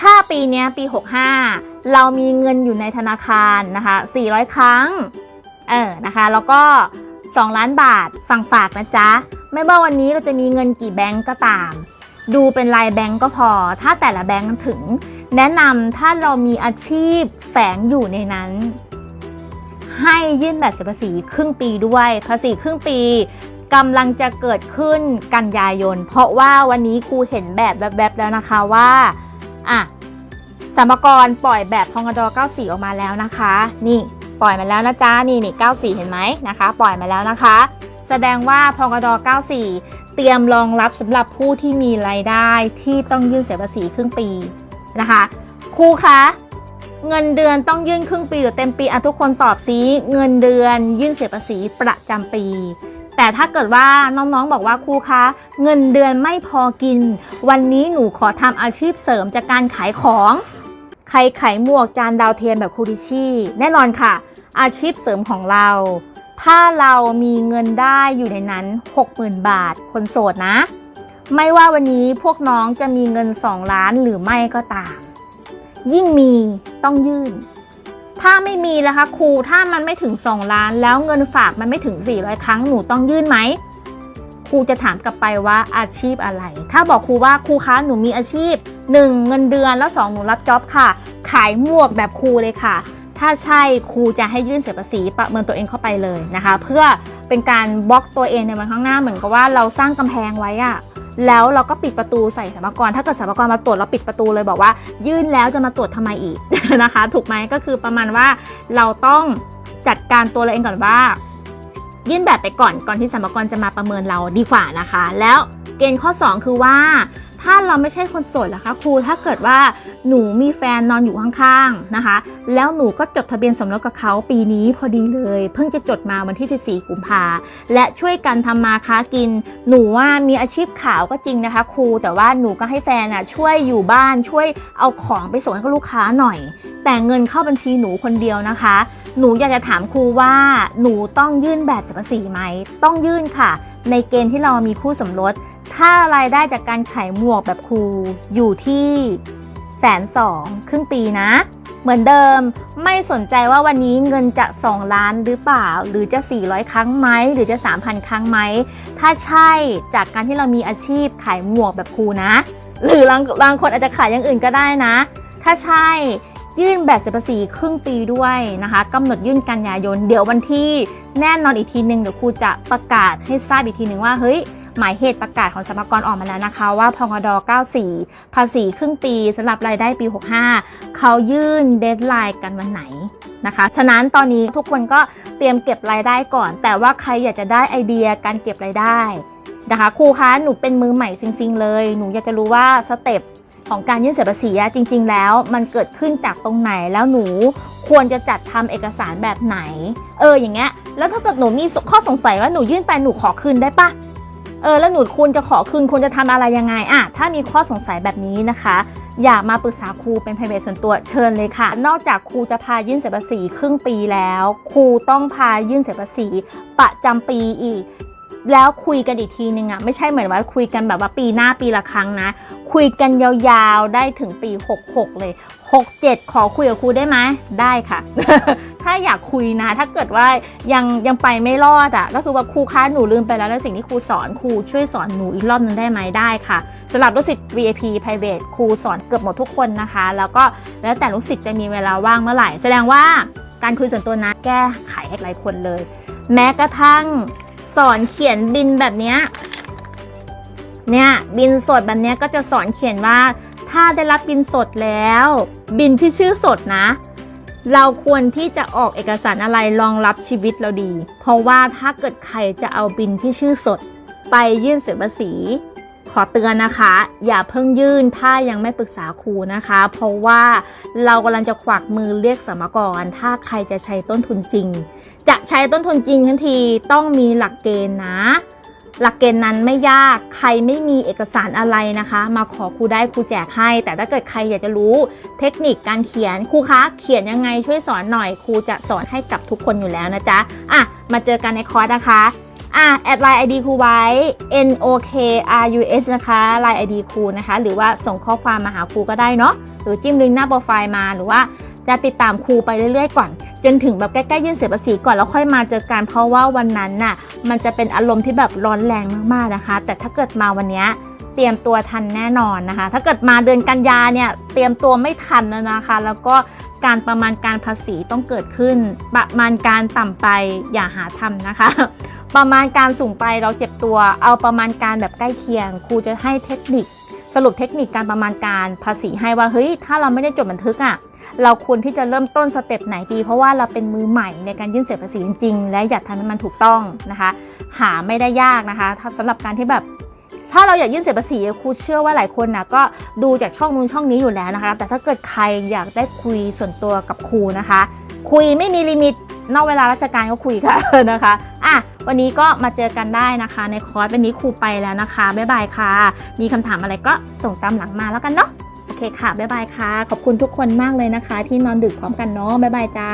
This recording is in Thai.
ถ้าปีนี้ปี 65 เรามีเงินอยู่ในธนาคารนะคะ 400 ครั้ง เออนะคะ แล้วก็ 2 ล้านบาทฝั่งฝากนะจ๊ะ ไม่ว่าวันนี้เราจะมีเงินกี่แบงก์ก็ตาม ดูเป็นรายแบงก์ก็พอ ถ้าแต่ละแบงก์ถึง แนะนำถ้าเรามีอาชีพแฝงอยู่ในนั้น ให้ยื่นแบบเสียภาษีครึ่งปีด้วย ภาษีครึ่งปีกำลังจะเกิดขึ้นกันยายน เพราะว่าวันนี้ครูเห็นแบบแบบๆแล้วนะคะว่า อะสมกรปล่อยแบบพงด94 ออกมาแล้วนะคะ นี่ปล่อยมาแล้วนะจ๊ะนี่นี่94 เห็นไหมนะคะ ปล่อยมาแล้วนะคะ แสดงว่าพงด94 เตรียมรองรับสำหรับผู้ที่มีรายได้ที่ต้องยื่นเสียภาษีครึ่งปีนะคะครูคะเงินเดือนต้องยื่นครึ่งปีหรือเต็มปีอะทุกคนตอบซิเงินเดือนยื่นเสียภาษีประจำปี แต่ถ้าเกิดว่าน้องๆบอกว่าครูคะเงินเดือนไม่พอกิน วันนี้หนูขอทำอาชีพเสริมจากการขายของใครขายหมวกจานดาวเทียมแบบครูดิชี่แน่นอนค่ะ อาชีพเสริมของเรา ถ้าเรามีเงินได้อยู่ในนั้น 60,000 บาท คนโสดนะ ไม่ว่าวันนี้พวกน้องจะมีเงิน 2 ล้านหรือไม่ก็ตาม ยิ่งมีต้องยื่น ถ้าไม่มีแล้วคะครูถ้ามันไม่ถึง 2 ล้าน แล้วเงินฝากมันไม่ถึง 400 ครั้งหนูต้องยื่นไหมครูจะถามกลับไปว่าอาชีพอะไร ถ้าบอกครูว่าครูคะหนูมีอาชีพ 1 เงินเดือนแล้ว 2 หนูรับจ็อบค่ะ ขายหมวกแบบครูเลยค่ะ ถ้าใช่ครูจะให้ยื่นเสียภาษีประเมินตัวเองเข้าไปเลยนะคะ เพื่อเป็นการบล็อกตัวเองในวันข้างหน้าเหมือนกับว่าเราสร้างกำแพงไว้อะ แล้วเราก็ปิดประตูใส่สมกรถ้าเกิดสมกรมาตรวจเราปิดประตูเลยบอกว่า ยื่นแล้วจะมาตรวจทำไมอีกนะคะ ถูกไหมก็คือประมาณว่าเราต้องจัดการตัวเราเองก่อนว่า ยื่นแบบไปก่อนก่อนที่สมกรจะมาประเมินเราดีกว่านะคะ แล้วเกณฑ์ข้อ 2 คือว่า ถ้าเราไม่ใช่คนโสดล่ะคะครูถ้าเกิดว่าหนูมีแฟนนอนอยู่ข้างๆนะคะ แล้วหนูก็จดทะเบียนสมรสกับเขาปีนี้พอดีเลย เพิ่งจะจดมาวันที่ 14 กุมภาและช่วยกันทำมาค้ากิน หนูว่ามีอาชีพขาวก็จริงนะคะ ครูแต่ว่าหนูก็ให้แฟนอะช่วยอยู่บ้านช่วยเอาของไปส่งให้กับลูกค้าหน่อย แต่เงินเข้าบัญชีหนูคนเดียวนะคะ หนูอยากจะถามครูว่าหนูต้องยื่นแบบสียภาษีไหมต้องยื่นค่ะ ในเกณฑ์ที่เรามีคู่สมรส ถ้ารายได้จากการขายหมวกแบบครูอยู่ที่แสนสองครึ่งปีนะ เหมือนเดิมไม่สนใจว่าวันนี้เงินจะ 2 ล้านหรือเปล่า หรือจะ 400 ครั้งไหมหรือจะ 3,000 ครั้งไหม ถ้าใช่จากการที่เรามีอาชีพขายหมวกแบบครูนะ หรือบางบางคนอาจจะขายอย่างอื่นก็ได้นะ ถ้าใช่ยื่นแบบเสียภาษีครึ่งปีด้วยนะคะกำหนดยื่นกันยายน เดี๋ยววันที่แน่นอนอีกทีหนึ่งเดี๋ยวครูจะประกาศให้ทราบอีกทีหนึ่งว่าเฮ้ย หมายเหตุประกาศของสรรพากรออกมาแล้วนะคะ ว่าพงด94 ภาษีครึ่งปีสำหรับรายได้ปี 65 เขายื่นเดทไลน์กันวันไหนนะคะ ฉะนั้นตอนนี้ทุกคนก็เตรียมเก็บรายได้ก่อน แต่ว่าใครอยากจะได้ไอเดียการเก็บรายได้นะคะครูคะหนูเป็นมือใหม่จริง ๆ เลย หนูอยากจะรู้ว่าสเต็ปของการยื่นเสียภาษีจริง ๆ แล้ว มันเกิดขึ้นจากตรงไหนแล้วหนูควรจะจัดทำเอกสารแบบไหน เอออย่างเงี้ยแล้วถ้าเกิดหนูมีข้อสงสัยว่าหนูยื่นไปหนูขอคืนได้ปะ เออแล้วหนูคุณจะขอคืนควรจะทำอะไรยังไงอะถ้ามีข้อสงสัยแบบนี้นะคะ อยากมาปรึกษาครูเป็น p r i v a t ส่วนตัวเชิญเลยค่ะ นอกจากครูจะพายื่นเสียภาษีครึ่งปีแล้ว ครูต้องพายื่นเสียภาษีประจำปีอีก แล้วคุยกันอีกทีนึงอะไม่ใช่เหมือนว่าคุยกันแบบว่าปีหน้าปีละครั้งนะ คุยกันยาวๆได้ถึงปี 66 เลย 67 ขอคุยกับครูได้ไหมได้ค่ะ ถ้าอยากคุยนะ ถ้าเกิดว่ายังยังไปไม่รอดอะ่ะก็คือว่าครูคะหนูลืมไปแล้วแล้วสิ่งที่ครูสอนครูช่วยสอนหนูอีกรอบนึงได้ไหมได้ค่ะสำหรับลูกศิษย์ VIP private ครูสอนเกือบหมดทุกคนนะคะ แล้วก็แล้วแต่ลูกศิษย์จะมีเวลาว่างเมื่อไหร่ แสดงว่าการคุยส่วนตัวนะแก้ไขให้หลายคนเลย แม้กระทั่ง สอนเขียนบินแบบเนี้ยเนี่ยบินสดแบบนี้ก็จะสอนเขียนว่า ถ้าได้รับบินสดแล้ว บินที่ชื่อสดนะ เราควรที่จะออกเอกสารอะไรรองรับชีวิตเราดี เพราะว่าถ้าเกิดใครจะเอาบินที่ชื่อสด ไปยื่นเสียภาษี ขอเตือนนะคะ อย่าเพิ่งยื่นถ้ายังไม่ปรึกษาครูนะคะ เพราะว่าเรากำลังจะขวักมือเรียกสมกร ถ้าใครจะใช้ต้นทุนจริง จะใช้ต้นทุนจริงทันทีต้องมีหลักเกณฑ์นะ หลักเกณฑ์นั้นไม่ยากใครไม่มีเอกสารอะไรนะคะ มาขอครูได้ครูแจกให้ แต่ถ้าเกิดใครอยากจะรู้เทคนิคการเขียนครูคะเขียนยังไงช่วยสอนหน่อยครูจะสอนให้กับทุกคนอยู่แล้วนะจ๊ะอะมาเจอกันในคอร์สนะคะอะแอดไลน์ ID ครูไว้ N O K R U S นะคะไลน์ ID ครูนะคะ หรือว่าส่งข้อความมาหาครูก็ได้เนาะหรือจิ้มลิงก์หน้าโปรไฟล์มาหรือว่า จะติดตามครูไปเรื่อยๆ ก่อน จนถึงแบบใกล้ๆยื่นเสียภาษีก่อนแล้วค่อยมาเจอกันเพราะว่าวันนั้นน่ะมันจะเป็นอารมณ์ที่แบบร้อนแรงมากๆนะคะ แต่ถ้าเกิดมาวันนี้เตรียมตัวทันแน่นอนนะคะ ถ้าเกิดมาเดือนกันยาเนี่ยเตรียมตัวไม่ทันแล้วนะคะ แล้วก็การประมาณการภาษีต้องเกิดขึ้น ประมาณการต่ำไปอย่าหาทำนะคะ ประมาณการสูงไปเราเจ็บตัว เอาประมาณการแบบใกล้เคียง ครูจะให้เทคนิค สรุปเทคนิคการประมาณการภาษีให้ว่าเฮ้ยถ้าเราไม่ได้จดบันทึกอะ่ะ เราควรที่จะเริ่มต้นสเต็ปไหนดี เพราะว่าเราเป็นมือใหม่ในการยื่นเสียภาษีจริงๆ และอยากทำให้มันถูกต้องนะคะ หาไม่ได้ยากนะคะถ้าสำหรับการที่แบบถ้าเราอยากยื่นเสียภาษีครูเชื่อว่าหลายคนนะก็ดูจากช่องนู้นช่องนี้อยู่แล้วนะคะ แต่ถ้าเกิดใครอยากได้คุยส่วนตัวกับครูนะคะ คุยไม่มีลิมิตนอกเวลาราชการก็คุยค่ะนะคะอะวันนี้ก็มาเจอกันได้นะคะ ในคอร์สวันนี้ครูไปแล้วนะคะบ๊ายบายค่ะ มีคำถามอะไรก็ส่งตามหลังมาแล้วกันเนาะ ค่ะ บ๊ายบายค่ะ ขอบคุณทุกคนมากเลยนะคะ ที่นอนดึกพร้อมกันเนาะบ๊ายบายจ้า